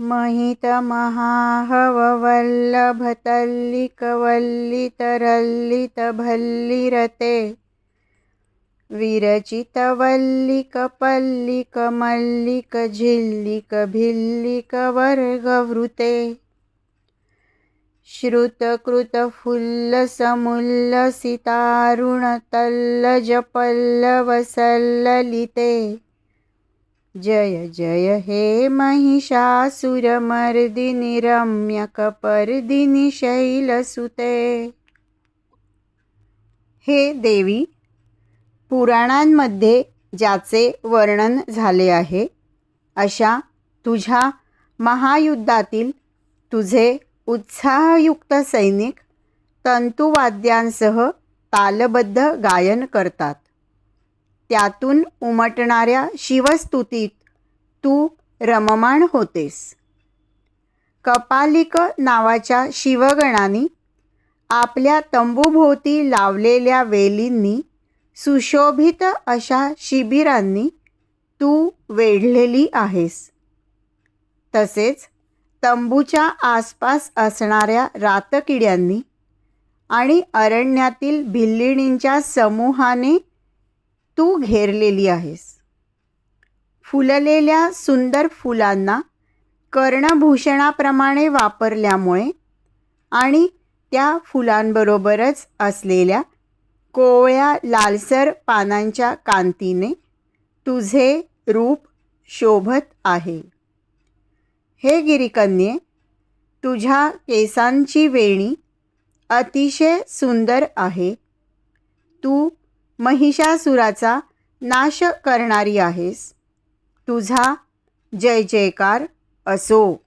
महितमहाहववल्लभतल्लिकवल्लितरल्लितभल्लिरते विरचितवल्लिकपल्लिकमल्लिकझिल्लिकभिल्लिकवर्गवृते। श्रुतकृतफुल्लसमुल्लसितारुणतल्लजपल्लवसल्ललिते। जय जय हे महिषासुरमर्दिनि रम्यकपर्दिनि शैलसुते। हे देवी पुराणांमध्ये ज्याचे वर्णन झाले आहे अशा तुझ्या महायुद्धातील तुझे उत्साहयुक्त सैनिक तंतुवाद्यांसह तालबद्ध गायन करतात. त्यातून उमटणाऱ्या शिवस्तुतीत तू रममाण होतेस. कपालिक नावाच्या शिवगणाने आपल्या तंबूभोवती लावलेल्या वेलींनी सुशोभित अशा शिबिरांनी तू वेढलेली आहेस. तसेच तंबूच्या आसपास असणाऱ्या रातकिड्यांनी आणि अरण्यातील भिल्लिणींच्या समूहाने तू घेरलेली आहेस. फुललेल्या सुंदर फुलांना कर्णभूषणाप्रमाणे वापरल्यामुळे आणि त्या फुलांबरोबरच असलेल्या कोवळ्या लालसर पानांच्या कांतीने तुझे रूप शोभत आहे. हे गिरिकन्ये तुझ्या केसांची वेणी अतिशय सुंदर आहे. तू महिषासुराचा नाश करणारी आहेस. तुझा जय जयकार असो.